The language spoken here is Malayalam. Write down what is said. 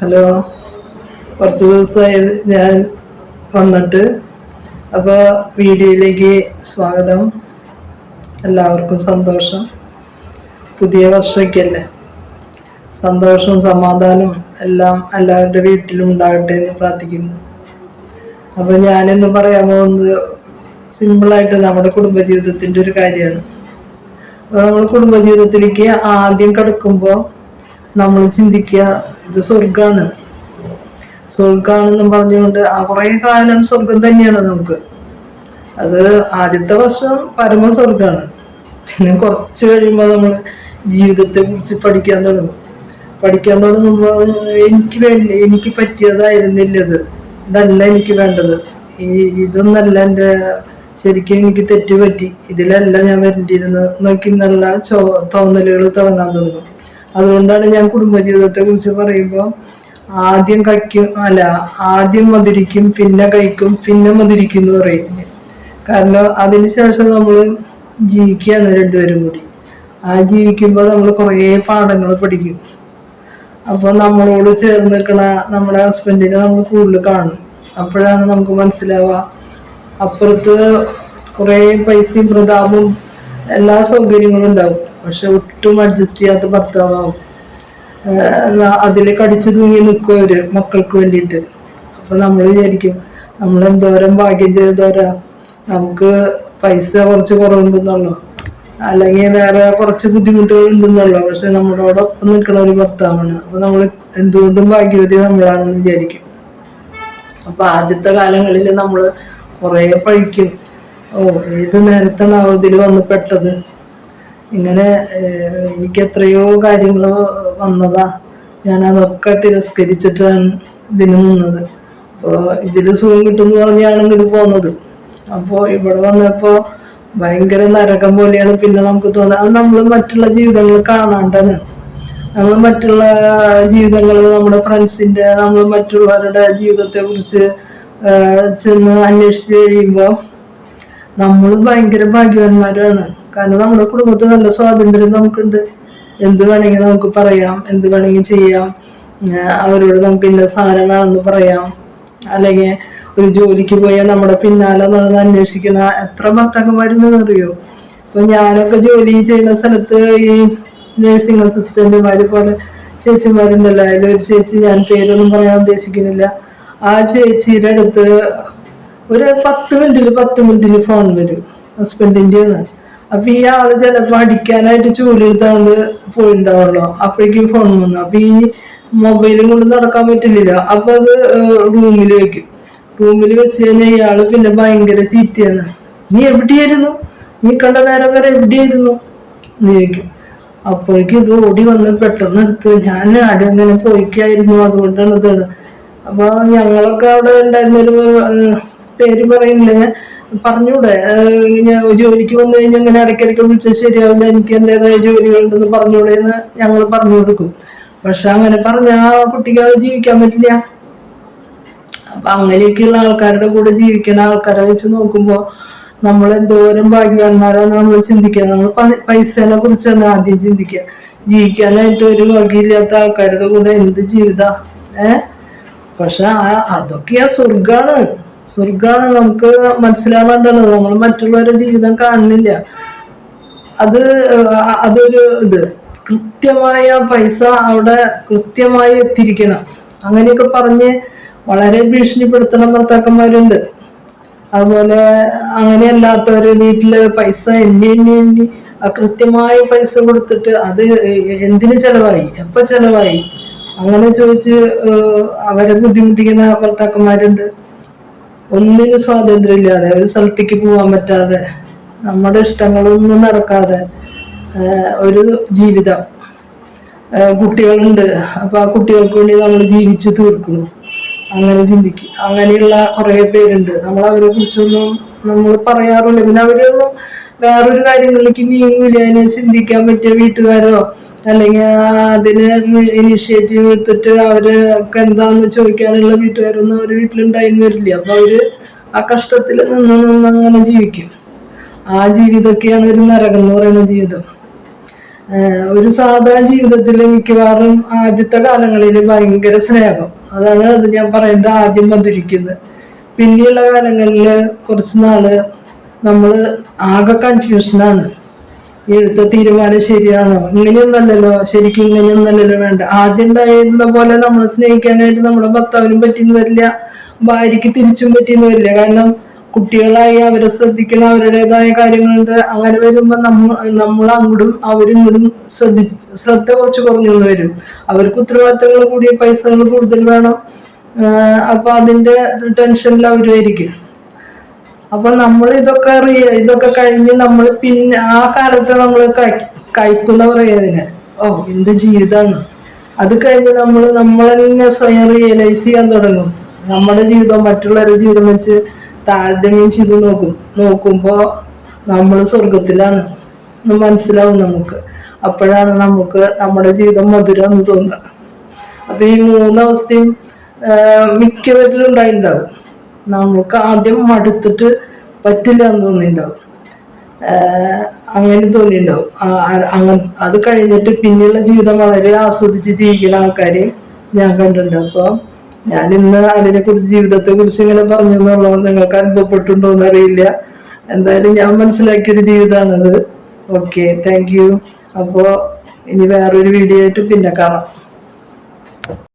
ഹലോ. കുറച്ച് ദിവസമായി ഞാൻ വന്നിട്ട്. അപ്പോൾ വീഡിയോയിലേക്ക് സ്വാഗതം. എല്ലാവർക്കും സന്തോഷം. പുതിയ വർഷമൊക്കെയല്ലേ സന്തോഷവും സമാധാനവും എല്ലാം എല്ലാവരുടെ വീട്ടിലും ഉണ്ടാകട്ടെ എന്ന് പ്രാർത്ഥിക്കുന്നു. അപ്പോൾ ഞാനിന്ന് പറയാൻ പോകുന്നത് സിമ്പിളായിട്ട് നമ്മുടെ കുടുംബജീവിതത്തിന്റെ ഒരു കാര്യമാണ്. അപ്പോൾ നമ്മൾ കുടുംബജീവിതത്തിലേക്ക് ആദ്യം കിടക്കുമ്പോൾ നമ്മൾ ചിന്തിക്കുക ഇത് സ്വർഗാണ് സ്വർഗാണെന്നും പറഞ്ഞുകൊണ്ട് ആ കുറേ കാലം സ്വർഗം തന്നെയാണ് നമുക്ക്. അത് ആദ്യത്തെ വർഷം പരമ സ്വർഗാണ് പിന്നെ കുറച്ച് കഴിയുമ്പോൾ നമ്മൾ ജീവിതത്തെ കുറിച്ച് പഠിക്കാൻ തുടങ്ങും. പഠിക്കാൻ തുടങ്ങുമ്പോൾ എനിക്ക് വേണ്ട എനിക്ക് പറ്റിയതായിരുന്നില്ല ഇത്. ഇതല്ല എനിക്ക് വേണ്ടത്. ഈ ഇതൊന്നല്ല എന്റെ ശരിക്കും എനിക്ക് തെറ്റ് പറ്റി ഇതിലല്ല ഞാൻ വരേണ്ടിയിരുന്നത് നോക്കി നല്ല ചോ തോന്നലുകൾ തുടങ്ങാൻ തുടങ്ങും. അതുകൊണ്ടാണ് ഞാൻ കുടുംബജീവിതത്തെ കുറിച്ച് പറയുമ്പോൾ ആദ്യം കഴിക്കും അല്ല ആദ്യം മധുരിക്കും പിന്നെ കഴിക്കും പിന്നെ മധുരിക്കും എന്ന് പറയുന്നത്. കാരണം അതിനുശേഷം നമ്മൾ ജീവിക്കുകയാണ് രണ്ടുപേരും കൂടി. ആ ജീവിക്കുമ്പോൾ നമ്മൾ കുറേ പാഠങ്ങൾ പഠിക്കും. അപ്പോൾ നമ്മളോട് ചേർന്ന് നിൽക്കണ നമ്മുടെ ഹസ്ബൻഡിനെ നമ്മൾ കൂടുതൽ കാണും. അപ്പോഴാണ് നമുക്ക് മനസ്സിലാവുക. അപ്പുറത്ത് കുറേ പൈസയും പ്രതാപവും എല്ലാ സൗകര്യങ്ങളും ഉണ്ടാവും. പക്ഷെ ഒട്ടും അഡ്ജസ്റ്റ് ചെയ്യാത്ത ഭർത്താവും അതിൽ കടിച്ചു തൂങ്ങി നിൽക്കും അവർ മക്കൾക്ക് വേണ്ടിയിട്ട്. അപ്പൊ നമ്മൾ വിചാരിക്കും നമ്മൾ എന്തോരം ഭാഗ്യം ചെയ്തോരാ നമുക്ക് പൈസ കുറച്ച് കുറവുണ്ടെന്നുള്ളൂ? അല്ലെങ്കിൽ വേറെ കുറച്ച് ബുദ്ധിമുട്ടുകൾ ഉണ്ടെന്നുള്ളൂ? പക്ഷെ നമ്മളോടൊപ്പം നിൽക്കുന്ന ഒരു ഭർത്താവാണ്. അപ്പൊ നമ്മൾ എന്തുകൊണ്ടും ഭാഗ്യവതി നമ്മളാണെന്ന് വിചാരിക്കും. അപ്പൊ ആദ്യത്തെ കാലങ്ങളിൽ നമ്മൾ കുറേ പഴിക്കും ഓ ഏത് നേരത്താണ് ഇതിൽ വന്ന് പെട്ടത്? ഇങ്ങനെ എനിക്ക് എത്രയോ കാര്യങ്ങൾ വന്നതാ. ഞാൻ അതൊക്കെ തിരസ്കരിച്ചിട്ടാണ് ഇതിന് നിന്നത്. അപ്പോൾ ഇതിൽ സുഖം കിട്ടുമെന്ന് പറഞ്ഞാണ് ഇങ്ങോട്ട് പോകുന്നത് അപ്പോൾ ഇവിടെ വന്നപ്പോൾ ഭയങ്കര നരകം പോലെയാണ് പിന്നെ നമുക്ക് തോന്നുന്നത്. അത് നമ്മൾ മറ്റുള്ള ജീവിതങ്ങൾ കാണാണ്ടാണ്. നമ്മൾ മറ്റുള്ള ജീവിതങ്ങൾ നമ്മുടെ ഫ്രണ്ട്സിന്റെ നമ്മൾ മറ്റുള്ളവരുടെ ജീവിതത്തെ കുറിച്ച് ചെന്ന് അന്വേഷിച്ച് കഴിയുമ്പോൾ നമ്മൾ ഭയങ്കര ഭാഗ്യവാന്മാരാണ്. കാരണം നമ്മുടെ കുടുംബത്തിൽ നല്ല സ്വാതന്ത്ര്യം നമുക്കുണ്ട്. എന്ത് വേണമെങ്കിൽ നമുക്ക് പറയാം. എന്ത് വേണമെങ്കിൽ ചെയ്യാം. അവരോട് നമുക്ക് ഇന്ന സാധനം വേണമെന്ന് പറയാം. അല്ലെങ്കിൽ ഒരു ജോലിക്ക് പോയാൽ നമ്മുടെ പിന്നാലെ നടന്ന് അന്വേഷിക്കുന്ന എത്ര ഭർത്താക്കന്മാരുണ്ടെന്ന് അറിയോ? ഇപ്പൊ ഞാനൊക്കെ ജോലി ചെയ്യുന്ന സ്ഥലത്ത് ഈ നഴ്സിംഗ് അസിസ്റ്റന്റുമാര് പോലെ ചേച്ചിമാരുണ്ടല്ലോ. അതിലൊരു ചേച്ചി ഞാൻ പേരൊന്നും പറയാൻ ഉദ്ദേശിക്കുന്നില്ല. ആ ചേച്ചിയുടെ അടുത്ത് ഒരു പത്ത് മിനിറ്റിൽ പത്ത് മിനിറ്റിൽ ഫോൺ വരും. ഹസ്ബൻഡിന്റെയാണ് അപ്പൊ ഈ ആൾ ചിലപ്പോ അടിക്കാനായിട്ട് ചൂൽ എടുത്താണ്ട് പോയിണ്ടാവുള്ളൂ. അപ്പോഴേക്കും ഫോൺ വന്നു. അപ്പൊ ഈ മൊബൈലും കൊണ്ട് നടക്കാൻ പറ്റില്ല. അപ്പൊ അത് റൂമിൽ വെക്കും. റൂമിൽ വെച്ച് കഴിഞ്ഞാൽ ഇയാൾ പിന്നെ ഭയങ്കര ചീത്തയാണ്. നീ എവിടെയായിരുന്നു? നീ കണ്ട നേരം വരെ എവിടെയായിരുന്നു? നീ ചോദിക്കും. അപ്പോഴേക്കും ഇത് ഓടി വന്ന് പെട്ടെന്ന് എടുത്ത് ഞാൻ ആടെ അങ്ങനെ പോയിക്കായിരുന്നു. അതുകൊണ്ടാണ് ഇതാണ് അപ്പൊ ഞങ്ങളൊക്കെ അവിടെ ഉണ്ടായിരുന്ന ഒരു ഉം, പേര് പറയുന്നില്ല പറഞ്ഞൂടെ? ഞാൻ ജോലിക്ക് വന്നു കഴിഞ്ഞാൽ ഇങ്ങനെ ഇടയ്ക്കിടയ്ക്ക് വിളിച്ചാൽ ശരിയാവില്ല എനിക്ക് എന്റെതായ ജോലികളുണ്ടെന്ന് പറഞ്ഞൂടെ എന്ന് ഞങ്ങൾ പറഞ്ഞു കൊടുക്കും. പക്ഷെ അങ്ങനെ പറഞ്ഞാൽ ആ കുട്ടിക്ക് അത് ജീവിക്കാൻ പറ്റില്ല. അപ്പൊ അങ്ങനെയൊക്കെയുള്ള ആൾക്കാരുടെ കൂടെ ജീവിക്കുന്ന ആൾക്കാരെ വെച്ച് നോക്കുമ്പോൾ നമ്മൾ എന്തോരം ഭാഗ്യവാന്മാരാണ് നമ്മൾ ചിന്തിക്കുക. നമ്മൾ പൈസനെ കുറിച്ചാണ് ആദ്യം ചിന്തിക്കുക. ജീവിക്കാനായിട്ട് ഒരു വകയില്ലാത്ത ആൾക്കാരുടെ കൂടെ എന്ത് ജീവിത? ഏഹ് പക്ഷെ ആ അതൊക്കെയാ സ്വർഗാണ് സ്വർഗാണ് നമുക്ക് മനസ്സിലാവേണ്ടത് നമ്മൾ മറ്റുള്ളവരുടെ ജീവിതം കാണുന്നില്ല. അത് അതൊരു ഇത്. കൃത്യമായ പൈസ അവിടെ കൃത്യമായി എത്തിരിക്കണം അങ്ങനെയൊക്കെ പറഞ്ഞ് വളരെ ഭീഷണിപ്പെടുത്തണം ഭർത്താക്കന്മാരുണ്ട്. അതുപോലെ അങ്ങനെയല്ലാത്തവര് വീട്ടിൽ പൈസ എണ്ണി എണ്ണി എണ്ണി കൃത്യമായ പൈസ കൊടുത്തിട്ട് അത് എന്തിന് ചെലവായി? എപ്പോ ചെലവായി? അങ്ങനെ ചോദിച്ച് അവരെ ബുദ്ധിമുട്ടിക്കുന്ന ഭർത്താക്കന്മാരുണ്ട്. ഒന്നിനും സ്വാതന്ത്ര്യം ഇല്ലാതെ ഒരു സ്ഥലത്തേക്ക് പോകാൻ പറ്റാതെ നമ്മുടെ ഇഷ്ടങ്ങളൊന്നും നടക്കാതെ ഒരു ജീവിതം. കുട്ടികളുണ്ട്. അപ്പൊ ആ കുട്ടികൾക്ക് വേണ്ടി നമ്മൾ ജീവിച്ചു തീർക്കുന്നു. അങ്ങനെ ചിന്തിക്കും. അങ്ങനെയുള്ള കുറെ പേരുണ്ട്. നമ്മൾ അവരെ കുറിച്ചൊന്നും നമ്മൾ പറയാറില്ല. പിന്നെ അവരൊന്നും വേറൊരു കാര്യങ്ങളിലേക്ക് നീങ്ങില്ല അതിനെ ചിന്തിക്കാൻ പറ്റിയ വീട്ടുകാരോ അല്ലെങ്കിൽ അതിന് ഇനിഷ്യേറ്റീവ് എടുത്തിട്ട് അവർ ഒക്കെ എന്താന്ന് ചോദിക്കാനുള്ള വീട്ടുകാരൊന്നും അവർ വീട്ടിലുണ്ടായിരുന്നു വരില്ല. അപ്പൊ അവർ ആ കഷ്ടത്തിൽ നിന്ന് നിന്ന് അങ്ങനെ ജീവിക്കും. ആ ജീവിതമൊക്കെയാണ് ഒരു നരകം എന്ന് പറയുന്ന ജീവിതം. ഒരു സാധാ ജീവിതത്തിൽ മിക്കവാറും ആദ്യത്തെ കാലങ്ങളിൽ ഭയങ്കര സ്നേഹം. അതാണ് അത് ഞാൻ പറയുന്നത് ആദ്യം വന്നിരിക്കുന്നത് പിന്നെയുള്ള കാലങ്ങളിൽ കുറച്ച് നാൾ നമ്മൾ ആകെ കൺഫ്യൂഷനാണ് ഈ തീരുമാനം ശരിയാണോ? ഇങ്ങനെയൊന്നല്ലല്ലോ ശരിക്കും ഇങ്ങനെയൊന്നല്ലല്ലോ വേണ്ട. ആദ്യം ഉണ്ടായിരുന്ന പോലെ നമ്മളെ സ്നേഹിക്കാനായിട്ട് നമ്മുടെ ഭർത്താവിനും പറ്റിയെന്ന് വരില്ല. ഭാര്യയ്ക്ക് തിരിച്ചും പറ്റിയെന്ന് വരില്ല. കാരണം കുട്ടികളായി അവരെ ശ്രദ്ധിക്കണം അവരുടേതായ കാര്യങ്ങളുണ്ട്. അങ്ങനെ വരുമ്പോ നമ്മ നമ്മൾ അങ്ങോട്ടും അവരും ഇങ്ങോട്ടും ശ്രദ്ധി ശ്രദ്ധ കുറച്ച് കുറഞ്ഞു വരും. അവർക്ക് ഉത്തരവാദിത്തങ്ങൾ കൂടിയ പൈസകൾ കൂടുതൽ വേണം. അപ്പൊ അതിന്റെ ടെൻഷനിൽ അവരുമായിരിക്കും അപ്പൊ നമ്മൾ ഇതൊക്കെ ഇതൊക്കെ കഴിഞ്ഞ് നമ്മൾ പിന്നെ ആ കാലത്ത് നമ്മൾ കഴിക്കുന്ന പറയുന്നതിന് ഓ എന്ത് ജീവിതമാണ് അത് കഴിഞ്ഞ് നമ്മൾ നമ്മൾ തന്നെ സ്വയം റിയലൈസ് ചെയ്യാൻ തുടങ്ങും. നമ്മുടെ ജീവിതം മറ്റുള്ളവരുടെ ജീവിതം വെച്ച് താരതമ്യം ചെയ്ത് നോക്കും നോക്കുമ്പോ നമ്മൾ സ്വർഗത്തിലാണ് മനസ്സിലാവും നമുക്ക്. അപ്പോഴാണ് നമുക്ക് നമ്മുടെ ജീവിതം മധുരം എന്ന് തോന്നുക. അപ്പൊ ഈ മൂന്നവസ്ഥയും മിക്കവരിലും ഉണ്ടായിട്ടുണ്ടാവും നമുക്ക് ആദ്യം മടുത്തിട്ട് പറ്റില്ല എന്ന് തോന്നിണ്ടാവും അങ്ങനെ തോന്നിണ്ടാവും അങ്ങ അത് കഴിഞ്ഞിട്ട് പിന്നെയുള്ള ജീവിതം വളരെ ആസ്വദിച്ച് ജീവിക്കുന്ന ആൾക്കാരെ ഞാൻ കണ്ടിട്ടുണ്ട്. അപ്പൊ ഞാൻ ഇന്ന് അതിനെ കുറിച്ച് ജീവിതത്തെ കുറിച്ച് ഇങ്ങനെ പറഞ്ഞു എന്നുള്ളത് നിങ്ങൾക്ക് അനുഭവപ്പെട്ടുണ്ടോ എന്നറിയില്ല. എന്തായാലും ഞാൻ മനസ്സിലാക്കിയൊരു ജീവിതമാണത് ഓക്കെ താങ്ക് യു അപ്പോ ഇനി വേറൊരു വീഡിയോ ആയിട്ട് പിന്നെ കാണാം.